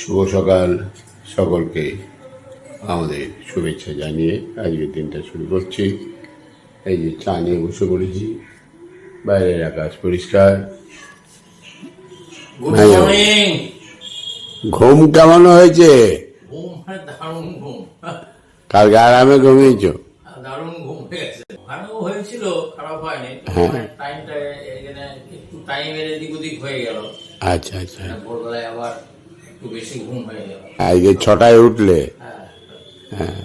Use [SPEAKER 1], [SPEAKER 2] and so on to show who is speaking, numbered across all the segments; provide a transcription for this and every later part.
[SPEAKER 1] শুভ সকাল সকলকে আমাদের শুভেচ্ছা জানিয়ে আজকের দিনটা শুরু করছি। এই যে চা নিয়ে বসে পড়েছি। বাইরের আকাশ পরিষ্কার। ঘুম কেমন হয়েছে?
[SPEAKER 2] মানে
[SPEAKER 1] কালকে আরামে ঘুমিয়েছ?
[SPEAKER 2] দারুণ ঘুম হয়ে গেছে। ভালো হয়েছিল খারাপ হয়নি।
[SPEAKER 1] হ্যাঁ।
[SPEAKER 2] টাইমটা এখানে একটু টাইমের এদিক ওদিক হয়ে গেল।
[SPEAKER 1] আচ্ছা আচ্ছা।
[SPEAKER 2] ভোরবেলায় আবার একটু বেশি ঘুম হয়ে গেল
[SPEAKER 1] আজকে ছটায় উঠলে?
[SPEAKER 2] হ্যাঁ।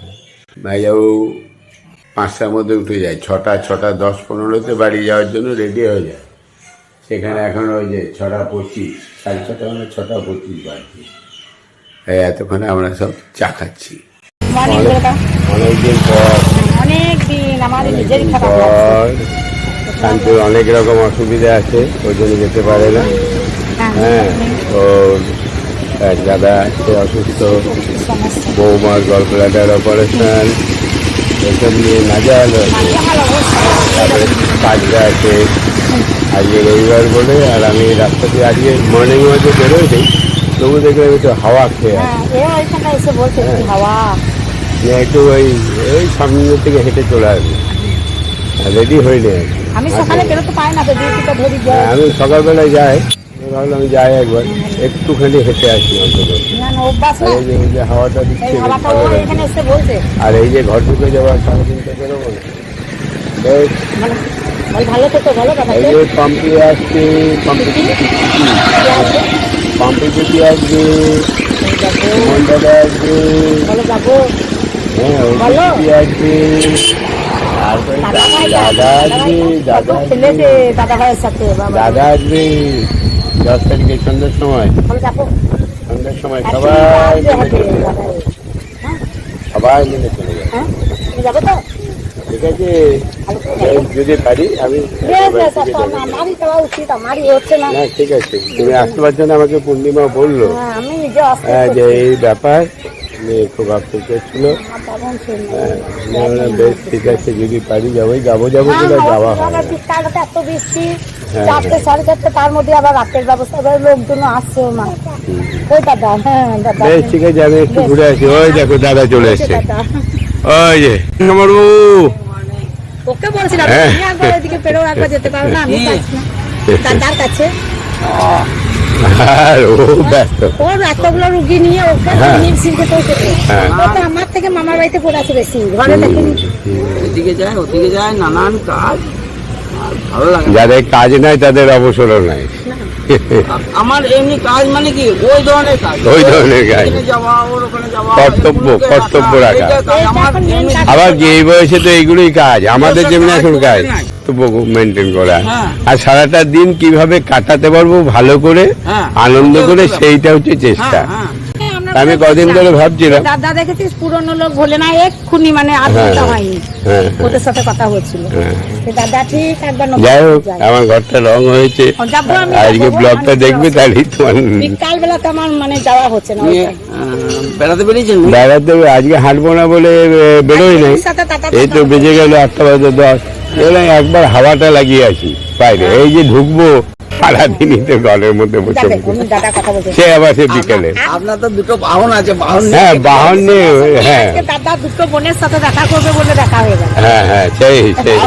[SPEAKER 1] ভাইজাবু পাঁচটার মধ্যে উঠে যায়। ছটা ছটা দশ পনেরোতে বাড়ি যাওয়ার জন্য রেডি হয়ে যায়। সেখানে এখন ওই যে ছটা পঁচিশ সাড়ে ছটা মানে ছটা পঁচিশ বাজছে। এই এতক্ষণে আমরা সব চা খাচ্ছি।
[SPEAKER 3] মর্নিং
[SPEAKER 1] অনেকদিন পর।
[SPEAKER 3] অনেক
[SPEAKER 1] পর। শান্তির রকম অসুবিধা আছে ওই জন্য যেতে পারে না। হ্যাঁ। ওর এক দাদা আছে অসুস্থ। বৌমার গলব্লাডার অপারেশন এসব নিয়ে নাজাল তারপরে কাজটা আছে। আজকে রবিবার বলে আর আমি রাস্তা দিয়ে আজকে মর্নিং ওয়াকে বেরোয়নি। তবু দেখলাম একটু হাওয়া খেয়ে
[SPEAKER 3] হ্যাঁ
[SPEAKER 1] নিয়ে একটু ওই ওই সামনের থেকে হেঁটে চলে আসবি। রেডি আর কি।
[SPEAKER 3] আমি সকালে বেরোতে পাই না
[SPEAKER 1] হ্যাঁ, আমি সকালবেলায় যাই। ভাবলাম যাই একবার। একটুখানি হেঁটে আসি অন্তত। এই যে এই যে হাওয়াটা দিচ্ছে আর এই যে ঘর ঢুকে যাওয়ার সাড়ে তিনটে বেরোবো না বেশ।
[SPEAKER 3] ভালো তো তো ভালো কথা।
[SPEAKER 1] এই যে পাম্পি আসছে পাম্পি পাম্পি? যদি আসবে? মন্ডাটা আসবে। হ্যাঁ আসবে।
[SPEAKER 3] দাদা
[SPEAKER 1] আসবে দাদা আসবে।
[SPEAKER 3] দাদা
[SPEAKER 1] আসবে। দশ তারিখে সন্ধ্যের সময়। সন্ধ্যের সময় সবাই যাবে। সবাই মিলে চলে যাবে।
[SPEAKER 3] হ্যাঁ? তুমি যাব
[SPEAKER 1] ঠিক আছে?
[SPEAKER 3] যাব।
[SPEAKER 1] যদি পারি আমি
[SPEAKER 3] না।
[SPEAKER 1] ঠিক আছে। তুমি আসতে পারছ না আমাকে পূর্ণিমা বলল।
[SPEAKER 3] হ্যাঁ
[SPEAKER 1] হ্যাঁ যে এই ব্যাপার খুব আফসোস
[SPEAKER 3] শুনলো।
[SPEAKER 1] হ্যাঁ, বেশ ঠিক আছে যদি পারি যাবোই যাব যাব
[SPEAKER 3] না,
[SPEAKER 1] যাওয়া
[SPEAKER 3] ওখানে
[SPEAKER 1] হয়।
[SPEAKER 3] চারটে সাড়ে চারটে তার মধ্যে আবার রাতের ব্যবস্থা এবার লোকজন আসছে মা। ওই দাদা হ্যাঁ দাদা।
[SPEAKER 1] বেশ ঠিক আছে আমি একটু ঘুরে আসি। ওই দেখো দাদা চলে এসছে। ওই যে আমার বাবু
[SPEAKER 3] ওকে বলছিলাম
[SPEAKER 1] হ্যাঁ।
[SPEAKER 3] তুমি একবার এদিকে পেরো একবার যেতে পারো না আমি দাদার কাছে।
[SPEAKER 1] আর ও ব্যস্ত।
[SPEAKER 3] ওর এতগুলো রুগী নিয়ে ওকে
[SPEAKER 1] হ্যাঁ।
[SPEAKER 3] ও আমার থেকে মামার বাড়িতে পড়ে আছে বেশি ঘরে দেখেনি।
[SPEAKER 4] এদিকে যায় ওদিকে যায় নানান কাজ।
[SPEAKER 1] যাদের কাজ নাই তাদের অবসরও নাই।
[SPEAKER 4] আমার এমনি কাজ মানে কি? ওই ধরনের কাজ।
[SPEAKER 1] ওই ধরনের কাজ। কর্তব্য, কর্তব্য রাখা। আবার যে এই বয়সে তো এইগুলোই কাজ আমাদের যেমন
[SPEAKER 4] কাজ
[SPEAKER 1] এখন কাজ মেনটেন করা।
[SPEAKER 4] হ্যাঁ।
[SPEAKER 1] আর সারাটা দিন কীভাবে কাটাতে পারব ভালো করে
[SPEAKER 4] হ্যাঁ।
[SPEAKER 1] আনন্দ করে সেইটা হচ্ছে চেষ্টা।
[SPEAKER 4] হ্যাঁ হ্যাঁ।
[SPEAKER 1] আমি কদিন ধরে ভাবছিলাম।
[SPEAKER 3] দাদা দেখেছিস পুরনো লোক বলে না এক্ষুনি মানে আর
[SPEAKER 1] হ্যাঁ,
[SPEAKER 3] হয়নি।
[SPEAKER 1] হ্যাঁ
[SPEAKER 3] ওদের সাথে কথা হচ্ছিল
[SPEAKER 1] হ্যাঁ।
[SPEAKER 3] দাদা ঠিক একবার
[SPEAKER 1] যাই হোক আমার ঘরটা রং হয়েছে। আজকে ব্লগটা দেখবে
[SPEAKER 3] যাব।
[SPEAKER 1] তাহলেই তোমার
[SPEAKER 3] বিকাল তো আমার মানে যাওয়া হচ্ছে না
[SPEAKER 4] নিয়ে
[SPEAKER 3] ওইটা।
[SPEAKER 4] আহ, বেড়াতে বেরিয়েছেন?
[SPEAKER 1] বেড়াতে আজকে হাঁটবো না বলে বেরোই নাই।
[SPEAKER 3] দাদা
[SPEAKER 1] এই তো বেজে গেল আটটা বাজে দশ। একবার হাওয়াটা লাগিয়ে আছি বাইরে। এই যে ঢুকবো। সারাদিনই তো ঘরের মধ্যে বসে সে আবার সে বিকেলে।
[SPEAKER 4] আপনার তো দুটো বাহন আছে বাহন
[SPEAKER 1] হ্যাঁ বাহন নেই হ্যাঁ।
[SPEAKER 3] দাদা দুটো বোনের সাথে দেখা করবে বলে দেখা হয়ে গেল।
[SPEAKER 1] হ্যাঁ হ্যাঁ সেই সেই।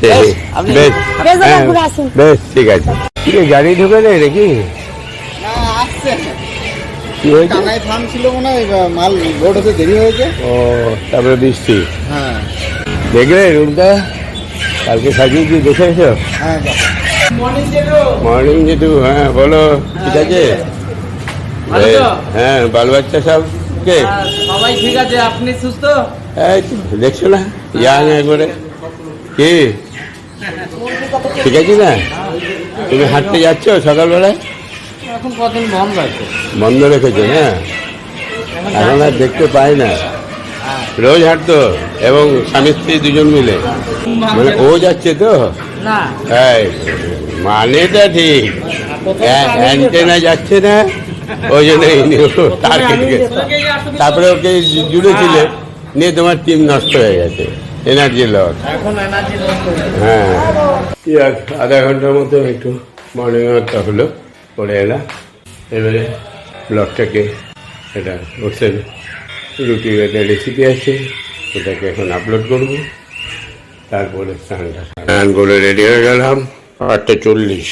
[SPEAKER 1] সেই। বেশ ঠিক আছে। কি গাড়ি ঢুকে নেই নাকি? কি হয়েছে?
[SPEAKER 5] কানায় ছিল মনে হয় মাল লোড হতে দেরি হয়েছে।
[SPEAKER 1] ও তারপরে বৃষ্টি।
[SPEAKER 5] হ্যাঁ।
[SPEAKER 1] দেখলে রুমটা কালকে সাজিয়েছি দেখে এসো?
[SPEAKER 5] হ্যাঁ
[SPEAKER 1] মর্নিং যেটু হ্যাঁ বলো ঠিক আছে? হ্যাঁ বাল বাচ্চা সব কে?
[SPEAKER 4] সবাই ঠিক আছে আপনি সুস্থ?
[SPEAKER 1] এই দেখছ না? ইয়াং একবারে। কি? ঠিক আছে না? তুমি হাঁটতে যাচ্ছ সকালবেলায়?
[SPEAKER 4] এখন কদিন বন্ধ আছে।
[SPEAKER 1] বন্ধ রেখেছো না? এখন আর দেখতে পাই না। রোজ হাঁটতো এবং স্বামী স্ত্রী দুজন মিলে। মানে ও যাচ্ছে তো?
[SPEAKER 4] না।
[SPEAKER 1] মানেটা ঠিক। অ্যা- অ্যান্টেনা যাচ্ছে না ওই জন্য কেটে গেছে। তারপরে ওকে জুড়েছিলে নিয়ে তোমার টিম নষ্ট হয়ে গেছে এনার্জি লস হ্যাঁ আধা ঘণ্টার মতো একটু মর্নিং ওয়াকটা হলো করে এলাম। এবারে ব্লগটাকে এটা ওটসের রুটি একটা রেসিপি আছে ওটাকে এখন আপলোড করব। তারপরে স্নানটা স্নান করে রেডি হয়ে গেলাম। আটটা চল্লিশ।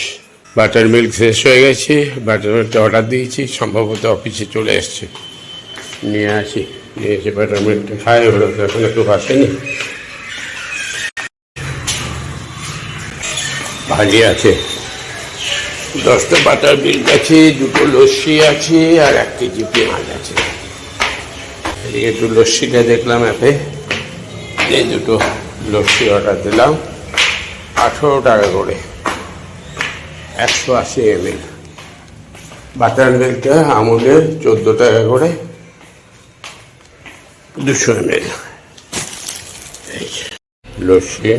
[SPEAKER 1] বাটার মিল্ক শেষ হয়ে গেছে। বাটার মিল্কটা অর্ডার দিয়েছি। সম্ভবত অফিসে চলে এসছে। নিয়ে আসি। নিয়ে এসে বাটার মিল্কটা খাই। হলো এখন একটু আসেনি ভালি আছে। দশটা বাটার মিল্ক আছে, দুটো লস্যি আছে, আর এক কেজি পেঁয়াজ আছে। এদিকে একটু লস্যিটা দেখলাম অ্যাপে। এই দুটো। লস্যি অর্ডার দিলাম আঠেরো টাকা করে একশো আশি এমএল। বাটার মিল্কটা আমুলের চোদ্দ টাকা করে দুশো এমএল। লস্যি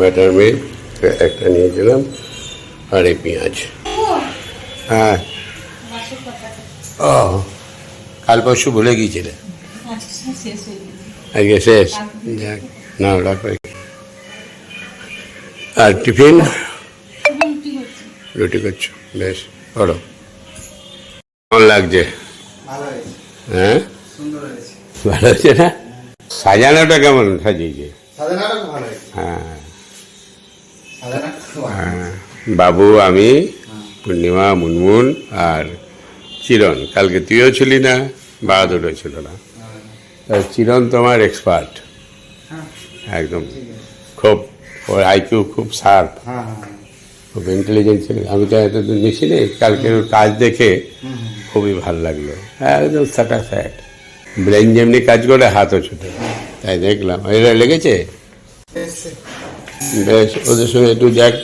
[SPEAKER 1] বাটার মিল্ক একটা নিয়েছিলাম আর এই পেঁয়াজ। হ্যাঁ। ও কাল পরশু ভুলে গিয়েছিলে। আজকে শেষ। যাক না রাখো। আর টিফিন? রুটি করছ বেশ করো কেমন লাগছে? হ্যাঁ?
[SPEAKER 5] হয়েছে।
[SPEAKER 1] ভালো হচ্ছে না? সাজানোটা কেমন সাজিয়েছে?
[SPEAKER 5] হয়েছে।
[SPEAKER 1] হ্যাঁ। হ্যাঁ। বাবু আমি পূর্ণিমা মুনমুন আর চিরন। কালকে তুইও ছিলি না বাহাদুরও ছিল না। তা চিরন তোমার এক্সপার্ট
[SPEAKER 5] হ্যাঁ।
[SPEAKER 1] একদম। খুব ওর আইকিউ খুব শার্প
[SPEAKER 5] হ্যাঁ হ্যাঁ।
[SPEAKER 1] খুব ইন্টেলিজেন্ট ছিল। আমি তো এতদিন মিশিনি কালকে ওর কাজ দেখে খুবই ভালো লাগল। একদম স্যাটাসফাইড ব্রেন যেমনি কাজ করে হাতও ছুটে। তাই দেখলাম। এরা লেগেছে। বেশ ওদের সঙ্গে একটু যাক।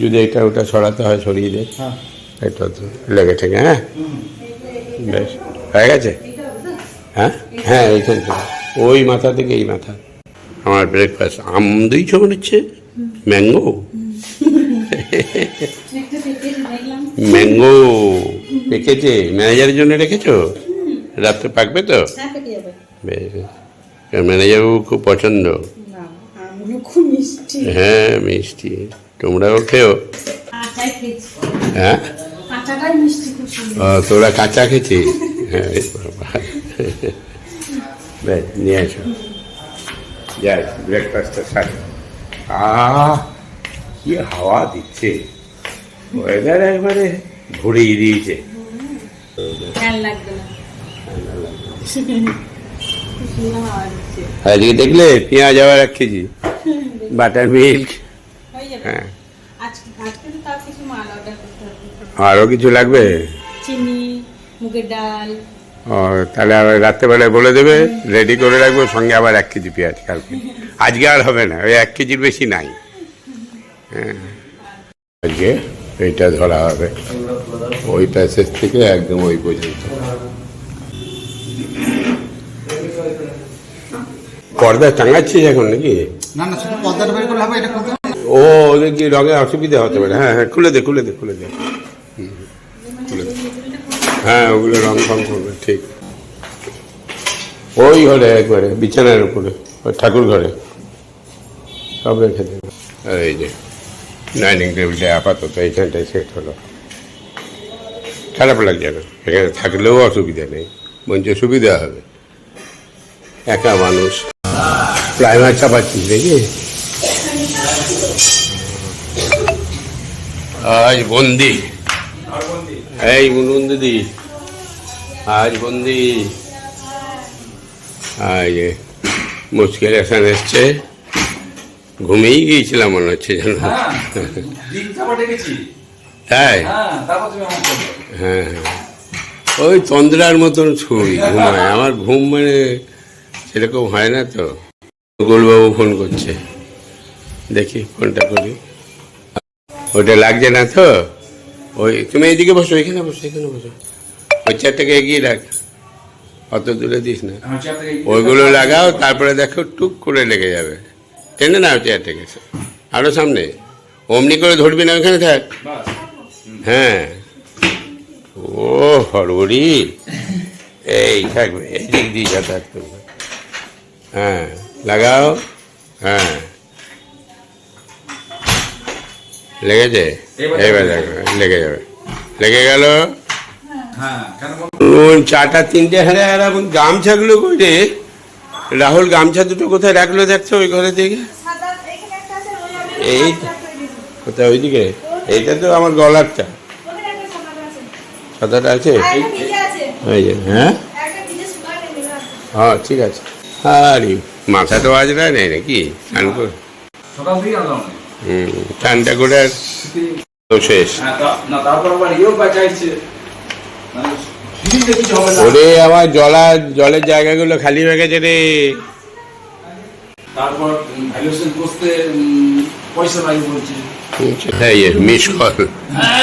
[SPEAKER 1] যদি এটা ওটা সরাতে হয় সরিয়ে দে
[SPEAKER 5] হ্যাঁ।
[SPEAKER 1] এটা তো লেগে থেকে হ্যাঁ? বেশ হয়ে গেছে? হ্যাঁ? হ্যাঁ এইখান থেকে ওই মাথা থেকে এই মাথা। আমার ব্রেকফাস্ট আম দিয়েছ মনে হচ্ছে। ম্যাঙ্গো ম্যাঙ্গো রেখেছে। ম্যানেজারের জন্য রেখেছো? রাত্রে পাকবে তো? বেশ ম্যানেজারবাবু খুব পছন্দ। হ্যাঁ মিষ্টি। তোমরাও খেও। হ্যাঁ? তোরা কাঁচা খেয়েছিস? হ্যাঁ বেশ নিয়ে আসো যাই ব্রেকফাস্টটা সারি। আহ কি হাওয়া দিচ্ছে? ওয়েদার একবারে ভরিয়ে দিয়েছে। আজকে দেখলে পেঁয়াজ আবার এক কেজি বাটার মিল্ক।
[SPEAKER 3] হয়ে
[SPEAKER 1] আরও কিছু লাগবে?
[SPEAKER 3] চিনি মুগের ডাল
[SPEAKER 1] তাহলে আবার রাত্রেবেলায় বলে দেবে রেডি করে রাখব সঙ্গে আবার এক কেজি পেঁয়াজ কালকে। আজকে আর হবে না ওই এক কেজির বেশি নাই। হ্যাঁ। আজকে এইটা ধরা হবে ওই প্যাসেজ থেকে একদম ওই পর্যন্ত। পর্দা টাঙাচ্ছিস এখন নাকি? ও ওদের কি রঙে অসুবিধা হতে পারে? হ্যাঁ হ্যাঁ খুলে দে খুলে দে খুলে দে। হ্যাঁ ওগুলো রং ফং করবে ঠিক। ওই ঘরে একবারে, বিছানার উপরে, ওই ঠাকুর ঘরে। সব রেখে দেবে। এই যে, ডাইনিং টেবিলটা আপাতত এইখানটায় সেট হলো। খারাপ লাগছে না এখানে থাকলেও অসুবিধা নেই। বঞ্চ সুবিধা হবে। একা মানুষ। প্রাইমার চাপাচ্ছিস দেখি আজ বন্দি। এই মুনুন দিদি আজ বন্দি। আজ মুশকিল এখন এসছে। ঘুমিয়েই গিয়েছিলাম মনে হচ্ছে যেন।
[SPEAKER 2] ডেকেছি।
[SPEAKER 1] তাই?
[SPEAKER 2] হ্যাঁ
[SPEAKER 1] হ্যাঁ হ্যাঁ। ওই তন্দ্রার মতন ছুঁই ঘুমায়। আমার ঘুম মানে সেরকম হয় না তো। গোলবাবু ফোন করছে। দেখি ফোনটা করি। ওটা লাগছে না তো? ওই তুমি এইদিকে বসো এখানে বসো এখানে বসো। ওই চারটাকে এগিয়ে রাখ। অত দূরে দিস না।
[SPEAKER 2] থেকে
[SPEAKER 1] ওইগুলো লাগাও তারপরে দেখো টুক করে লেগে যাবে। টেনে নাও চেয়ারটাকে আরও সামনে। অমনি করে ধরবি না ওখানে থাক। হ্যাঁ। ও হরবড়ি এই থাকবে এই দিক দিয়ে যাতায়াত করবে। হ্যাঁ লাগাও। হ্যাঁ। লেগেছে
[SPEAKER 2] এবার
[SPEAKER 1] লেগে যাবে। লেগে গেল?
[SPEAKER 2] হ্যাঁ
[SPEAKER 1] চাটা তিনটে হ্যাঁ আর এখন গামছাগুলো কই রে রাহুল গামছা দুটো কোথায় রাখল দেখছ ওই ঘরে থেকে এই কোথায় ওইদিকে? এইটা তো আমার গলারটা। সাদাটা আছে। ওই যে হ্যাঁ? হ্যাঁ ঠিক আছে। আরে মাথা তো আজ নেই নাকি? স্নান করে ঠান্ডা করে তো শেষ।
[SPEAKER 2] হ্যাঁ মানে
[SPEAKER 1] ওরে আমার জলা জলের জায়গাগুলো খালি হয়ে গেছে রে।
[SPEAKER 2] তারপর ভ্যালুয়েশন করতে পয়সা নাই বলছে।
[SPEAKER 1] মিস কল
[SPEAKER 2] হ্যাঁ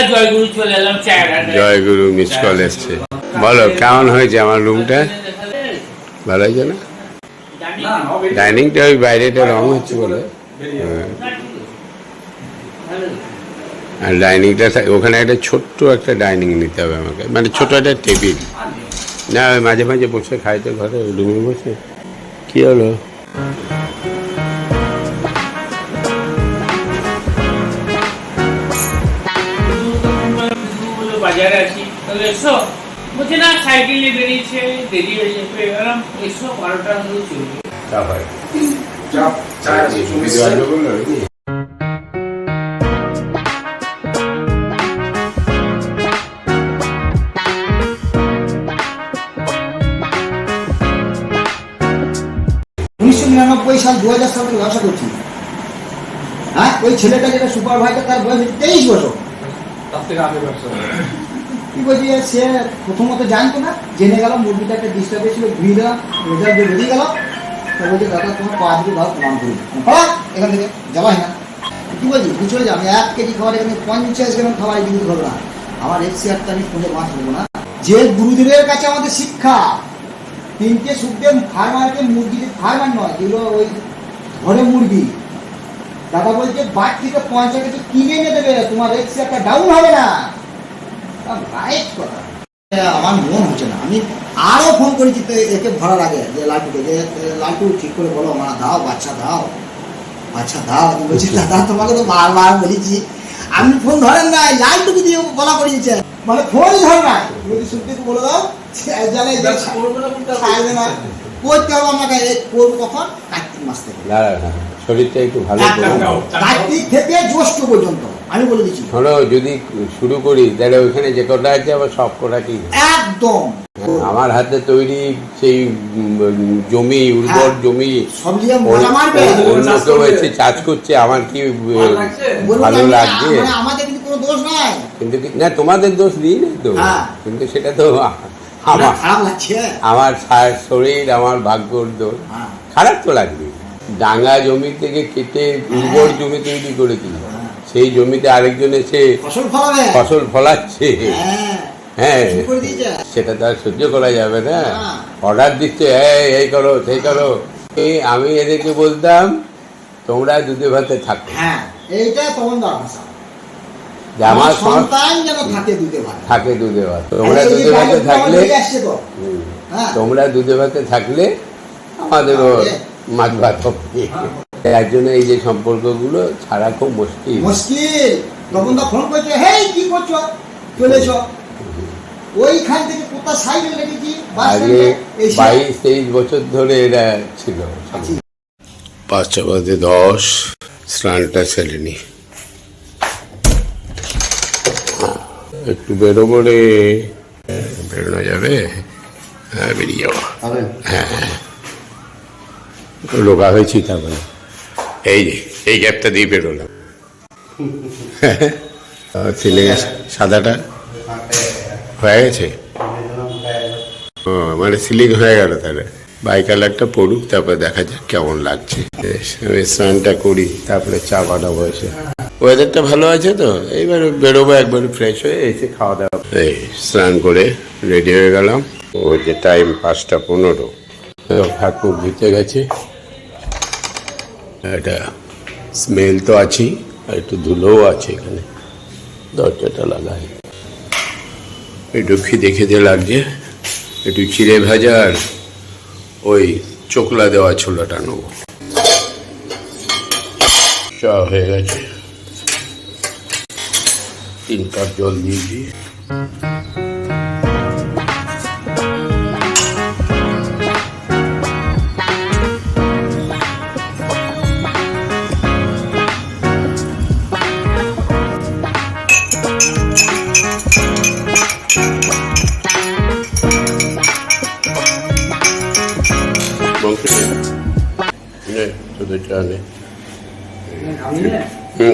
[SPEAKER 2] জয়গুরু
[SPEAKER 1] মিস কল এসছে। বলো কেমন হয়েছে আমার রুমটা ভালো হয়েছে না? ডাইনিংটা ওই বাইরেটা রং হচ্ছে বলে। হ্যাঁ। আর ডাইনিংটা থা- ওখানে একটা ছোট্ট একটা ডাইনিং নিতে হবে আমাকে। মানে ছোট একটা টেবিল না ওই মাঝে মাঝে বসে খাইতে ঘরে রুমে বসে। কি হলো?
[SPEAKER 6] বাজারে আছি। তাহলে এসো। বলছে না সাইকেল নিয়ে বেরিয়েছে দেরি হয়ে যাবে এসো বারোটা হলে চলবে।
[SPEAKER 1] চা হয়।
[SPEAKER 2] চা চা
[SPEAKER 5] সাল দু হাজার সালে ব্যবসা করছি। হ্যাঁ? ওই ছেলেটা যেটা সুপারভাইজার তার বয়স তেইশ বছর।
[SPEAKER 2] তার থেকে আগে ব্যবসা
[SPEAKER 5] কি বলছি সে প্রথমত জানতো না জেনে গেল মুরগিটা একটা ডিস্টার্ব হয়েছিল ধুয়ে দিলাম রেজাল্ট বেরিয়ে গেল। তা বলছে দাদা তোমার পা দুটো দাও প্রমাণ করি। এখান থেকে যাওয়াই না। কি বলছি? বুঝতে যে আমি এক কেজি খাবার এখানে পঞ্চাশ গ্রাম খাবার কিন্তু ধরো না আমার এফসি আরটা আমি ফোনে নেব না। যে গুরুদেবের কাছে আমাদের শিক্ষা তিনটে সুখদেব ফার্মারকে মুরগি ফার্মার নয় যেগুলো ওই ঘরে মুরগি। দাদা বলছে বাট থেকে পঞ্চাশ কেজি কিনে এনে দেবে তোমার এফসি একটা ডাউন হবে না। রাইট কথা আমার মন হচ্ছে না। আমি আরও ফোন করেছি তো একে ভরার আগে যে লালটুকে যে লালটু ঠিক করে বলো আমার দাও বাচ্চা দাও বাচ্চা দাও। আমি বলছি দাদা তোমাকে তো বারবার বলেছি আমি ফোন ধরেন নাই লালটুকে দিয়ে বলা করিয়েছে। মানে ফোনই ধর না যদি সুখদেব বলে দাও জানে যে ছাড়বে না করতে হবে আমাকে করব কখন কার্তিক মাস থেকে
[SPEAKER 1] না না, না, শরীরটা একটু ভালো
[SPEAKER 5] কার্তিক থেকে জ্যৈষ্ঠ পর্যন্ত আমি বলে দিচ্ছি।
[SPEAKER 1] শোনো যদি শুরু করি তাহলে ওইখানে যে কটা আছে আবার সব কটা কি?
[SPEAKER 5] একদম।
[SPEAKER 1] আমার হাতে তৈরি সেই জমি উর্বর
[SPEAKER 5] হ্যাঁ।
[SPEAKER 1] জমি অন্য- কেউ এসে চাষ করছে আমার কি ভালো লাগছে?
[SPEAKER 5] মানে আমাদের কিন্তু কোনো দোষ নাই।
[SPEAKER 1] কিন্তু না তোমাদের দোষ দিই না তো।
[SPEAKER 5] হ্যাঁ।
[SPEAKER 1] কিন্তু সেটা তো
[SPEAKER 5] আমার খারাপ লাগছে?
[SPEAKER 1] আমার শরীর আমার ভাগ্যর দোষ।
[SPEAKER 5] হ্যাঁ।
[SPEAKER 1] খারাপ তো লাগবে। ডাঙ্গা জমি থেকে কেটে উর্বর জমি তৈরি করেছি সেই জমিতে আরেকজন এসে
[SPEAKER 5] ফসল
[SPEAKER 1] ফলাচ্ছে।
[SPEAKER 5] হ্যাঁ।
[SPEAKER 1] হ্যাঁ। সেটা তো আর সহ্য করা যাবে না।
[SPEAKER 5] হ্যাঁ।
[SPEAKER 1] অর্ডার দিচ্ছে এই এই করো সেই করো। এই আমি এদেরকে বলতাম তোমরা দুধে ভাতে থাকো।
[SPEAKER 5] হ্যাঁ। এইটা ভাষা
[SPEAKER 1] যে আমার
[SPEAKER 5] সন্তান যেন থাকে দুধে ভাত
[SPEAKER 1] থাকে দুধে ভাত তোমরা দুধে ভাতে থাকলে
[SPEAKER 5] হ্যাঁ।
[SPEAKER 1] তোমরা দুধে ভাতে থাকলে আমাদেরও
[SPEAKER 5] তাহলে?
[SPEAKER 1] মাছ ভাত হবে তার জন্য এই যে সম্পর্কগুলো ছাড়া খুব মুশকিল।
[SPEAKER 5] মুশকিল। তখন তো ফোন করছে হেই কি করছ? চলেছ ওইখান থেকে কোথা সাইডে রেখেছি?
[SPEAKER 1] আগে বাইশ তেইশ বছর ধরে এরা ছিল। পাঁচটা বাজে দশ স্নানটা সেরেনি একটু বেরোবো রে। বেরোনো যাবে? হ্যাঁ বেরিয়ে যাব। হ্যাঁ রোগা হয়েছি তারপরে এই যে এই গ্যাপটা দিয়ে বেরোলাম। সিলিং সাদাটা হয়ে গেছে? ও মানে সিলিং হয়ে গেল তাহলে। বাই কালারটা পড়ুক তারপরে দেখা যাক কেমন লাগছে। স্নানটা করি তারপরে চা বানাবো এসে। ওয়েদারটা ভালো আছে তো? এইবার বেরোবো, একবার ফ্রেশ হয়ে এসে খাওয়া দাওয়া এই, স্নান করে রেডি হয়ে গেলাম। ও যে টাইম পাঁচটা পনেরো। ঠাকুর দিতে গেছে। এটা স্মেল তো আছেই, আর একটু ধুলোও আছে এখানে। দরজাটা লাগাই। একটু খিদে খিদে লাগছে, একটু চিড়ে ভাজা আর ওই চোকলা দেওয়া ছোলাটা নেব। চা হয়ে গেছে। তিন কাপ জল দিয়ে দিয়ে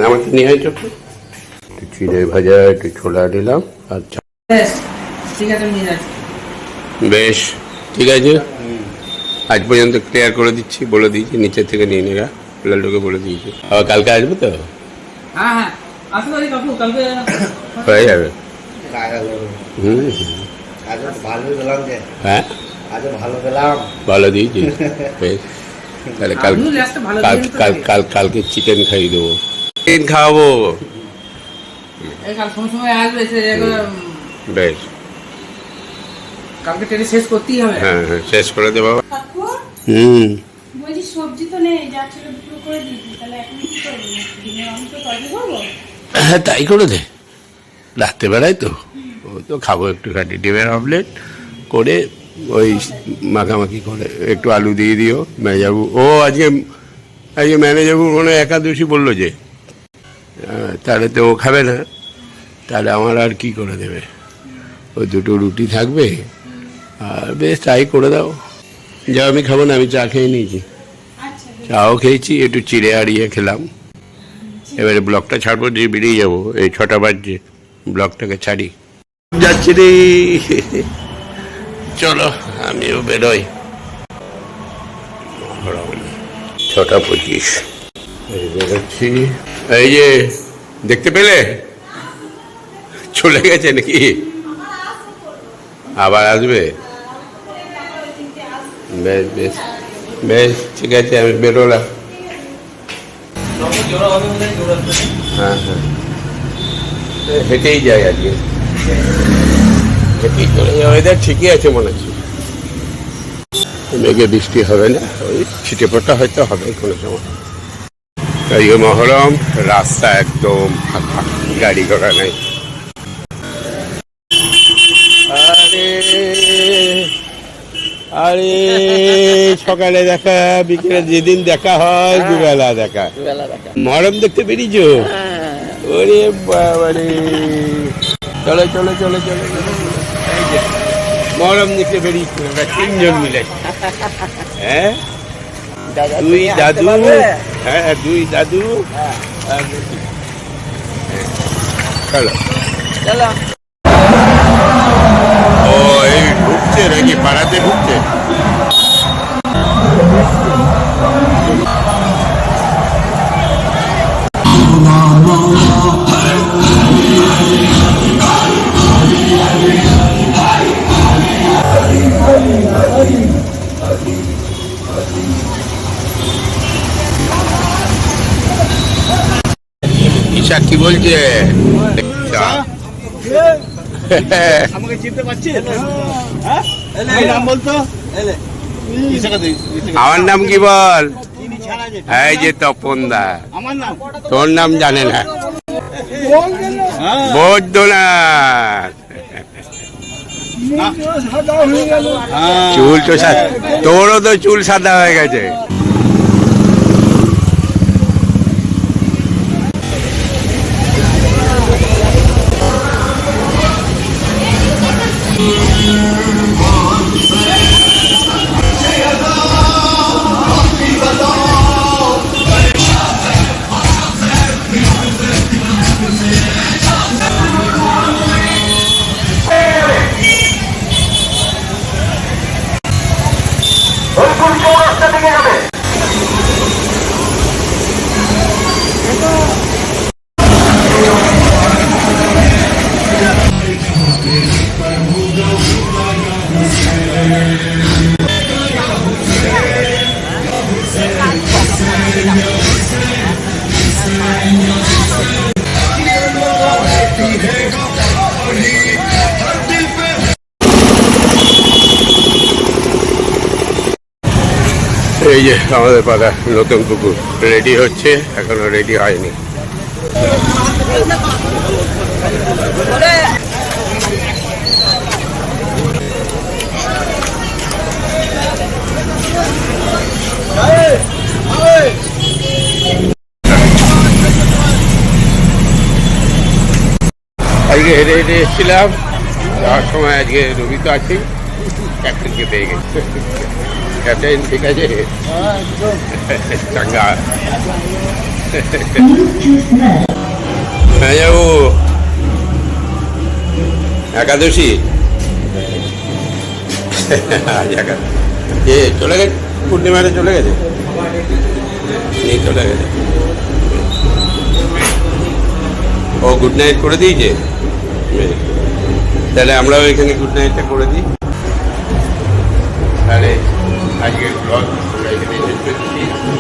[SPEAKER 1] আমাকে নিয়ে হয়েছে চিড়ে ভাজা একটু ছোলা দিলাম আর চা।
[SPEAKER 4] ঠিক আছে নিয়ে যাচ্ছি।
[SPEAKER 1] বেশ ঠিক আছে। আজ পর্যন্ত ক্লিয়ার করে দিচ্ছি বলে দিয়েছি নিচের থেকে নিয়ে নেরা লাল্টুকে বলে দিয়েছি। আবার কালকে আসবে তো?
[SPEAKER 4] হ্যাঁ হ্যাঁ
[SPEAKER 1] হয়ে যাবে। হুম।
[SPEAKER 5] ভালো
[SPEAKER 1] হ্যাঁ?
[SPEAKER 5] ভালো
[SPEAKER 1] দিয়েছি। বেশ। তাহলে কাল কাল কালকে চিকেন খাইয়ে দেবো। চিকেন খাওয়াবো
[SPEAKER 4] এই কাল সময় সময় আসবে সে একবার, উম,
[SPEAKER 1] বেশ।
[SPEAKER 4] কালকে ট্রেনে শেষ করতেই হবে।
[SPEAKER 1] হ্যাঁ হ্যাঁ শেষ করে দেবো
[SPEAKER 7] কাকু
[SPEAKER 1] হুম।
[SPEAKER 7] বলছি সবজি তো নেই যা ছিল দুটো করে দিয়েছি তাহলে এখন কি করব? দিনের অন্ত তরকারি করব?
[SPEAKER 1] হ্যাঁ তাই করে দে। রাত্রেবেলায় তো ও তো খাব একটু একটুখানি। ডিমের অমলেট করে ওই মাখামাখি করে একটু আলু দিয়ে দিও। ম্যানেজাবু ও আজকে আজকে ম্যানেজাবু মনে হয় একাদশী বলল যে তাহলে তো ও খাবে না। তাহলে আমার আর কি করে দেবে? ওই দুটো রুটি থাকবে আর বেশ তাই করে দাও। যা আমি খাব না আমি চা খেয়ে নিয়েছি।
[SPEAKER 7] আচ্ছা
[SPEAKER 1] চাও খেয়েছি একটু চিড়ে আড়িয়ে খেলাম। এবারে ব্লকটা ছাড়বো দিয়ে বেরিয়ে যাব এই ছটা বাজছে ব্লকটাকে ছাড়ি। যাচ্ছি রে। চলো আমিও বেরোই। ছটা পঁচিশ। এই বেরোচ্ছি। এই যে দেখতে পেলে? চলে গেছে নাকি? আবার আসবে? বেশ বেশ বেশ, ঠিক আছে, আমি বেরোলাম। হ্যাঁ হ্যাঁ। হেঁটেই যায় আজকে। হেঁটেই চলে যায় ওয়েদার ঠিকই আছে মনে হচ্ছে। মেঘে বৃষ্টি হবে না, ওই ছিটে ফোটা হয়তো হবে কোনো সময়। এই মহরম, রাস্তা একদম ফাঁকা, গাড়ি ঘোড়া নেই। আরে সকালে দেখা বিকেলে যেদিন দেখা হয় দুবেলা দেখা। মহরম দেখতে বেরিয়েছো? ওরে বাবারে। চলো চলো চলো চলো মহরম দেখতে বেরিয়েছি আমরা তিনজন মিলে। হ্যাঁ? দুই দাদু। হ্যাঁ দুই দাদু। হ্যাঁ, চলো।
[SPEAKER 4] চলো।
[SPEAKER 1] ঢুকছে নাকি? পাড়াতে ঢুকছে ঈশা কি বলছে?
[SPEAKER 5] আমাকে চিনতে পারছিস হ্যাঁ
[SPEAKER 1] আমার নাম কি বল? এই যে তপন দা। তোর নাম জানে না।
[SPEAKER 5] হ্যাঁ।
[SPEAKER 1] বৈদ্যনাথ।
[SPEAKER 5] হ্যাঁ
[SPEAKER 1] চুল তো তোরও তো চুল সাদা হয়ে গেছে। আমাদের পাড়া নতুন পুকুর। রেডি হচ্ছে, এখনও রেডি হয়নি। আজকে হেঁটে হেঁটে এসেছিলাম, যাওয়ার সময় আজকে রবি তো আছেই, ক্যাপ্টেনকে পেয়ে গেছি। ক্যাপ্টেন ঠিক আছে হ্যাঁ যাব একাদশী এ চলে গেছে পূর্ণিমাটা চলে গেছে এই চলে গেছে ও গুড নাইট করে দিয়েছে। তাহলে আমরাও এখানে গুড নাইটটা করে দিই। তাহলে আজকে ব্লগ আমরা এখানে শেষ করছি